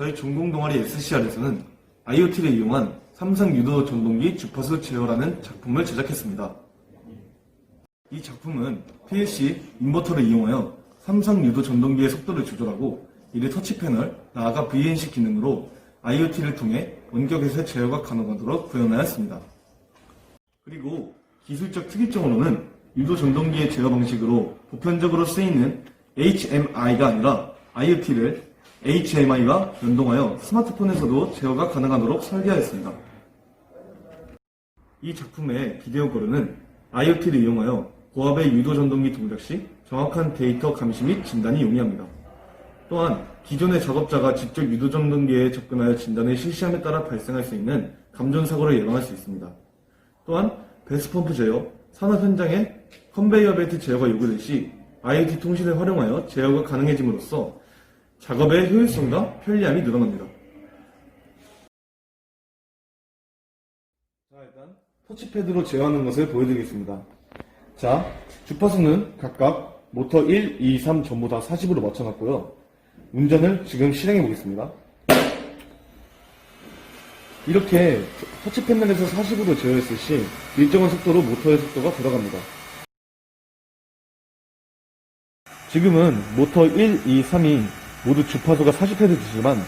저희 전공 동아리 SCR에서는 IoT를 이용한 삼성 유도 전동기 주파수 제어라는 작품을 제작했습니다. 이 작품은 PLC 인버터를 이용하여 삼성 유도 전동기의 속도를 조절하고 이를 터치 패널, 나아가 VNC 기능으로 IoT를 통해 원격에서 제어가 가능하도록 구현하였습니다. 그리고 기술적 특이점으로는 유도 전동기의 제어 방식으로 보편적으로 쓰이는 HMI가 아니라 IoT를 HMI와 연동하여 스마트폰에서도 제어가 가능하도록 설계하였습니다. 이 작품의 비디오 거르는 IoT를 이용하여 고압의 유도 전동기 동작 시 정확한 데이터 감시 및 진단이 용이합니다. 또한 기존의 작업자가 직접 유도 전동기에 접근하여 진단을 실시함에 따라 발생할 수 있는 감전 사고를 예방할 수 있습니다. 또한 배스펌프 제어, 산업 현장에 컨베이어 벨트 제어가 요구될 시 IoT 통신을 활용하여 제어가 가능해짐으로써 작업의 효율성과 편리함이 늘어납니다. 자, 일단 터치패드로 제어하는 것을 보여드리겠습니다. 자, 주파수는 각각 모터 1, 2, 3 전부 다 40으로 맞춰놨고요. 운전을 지금 실행해 보겠습니다. 이렇게 터치 패널에서 40으로 제어했을 시 일정한 속도로 모터의 속도가 돌아갑니다. 지금은 모터 1, 2, 3이 모두 주파수가 40Hz지만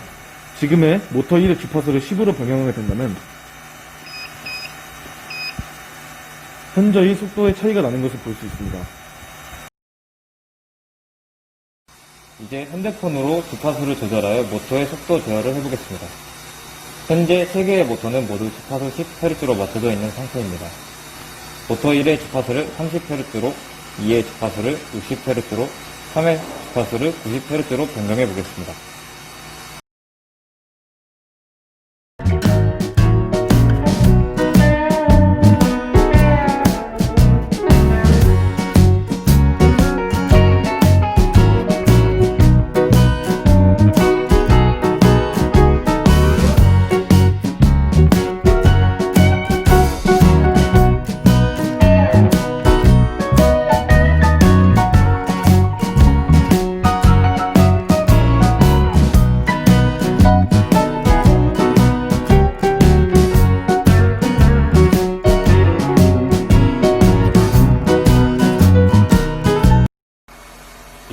지금의 모터 1의 주파수를 10으로 변경하게 된다면 현저히 속도의 차이가 나는 것을 볼 수 있습니다. 이제 핸드폰으로 주파수를 조절하여 모터의 속도 제어를 해보겠습니다. 현재 3개의 모터는 모두 주파수 10Hz로 맞춰져 있는 상태입니다. 모터 1의 주파수를 30Hz로, 2의 주파수를 60Hz로, 3의 주파수를 90Hz로 변경해 보겠습니다.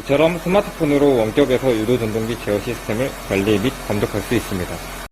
이처럼 스마트폰으로 원격에서 유도 전동기 제어 시스템을 관리 및 감독할 수 있습니다.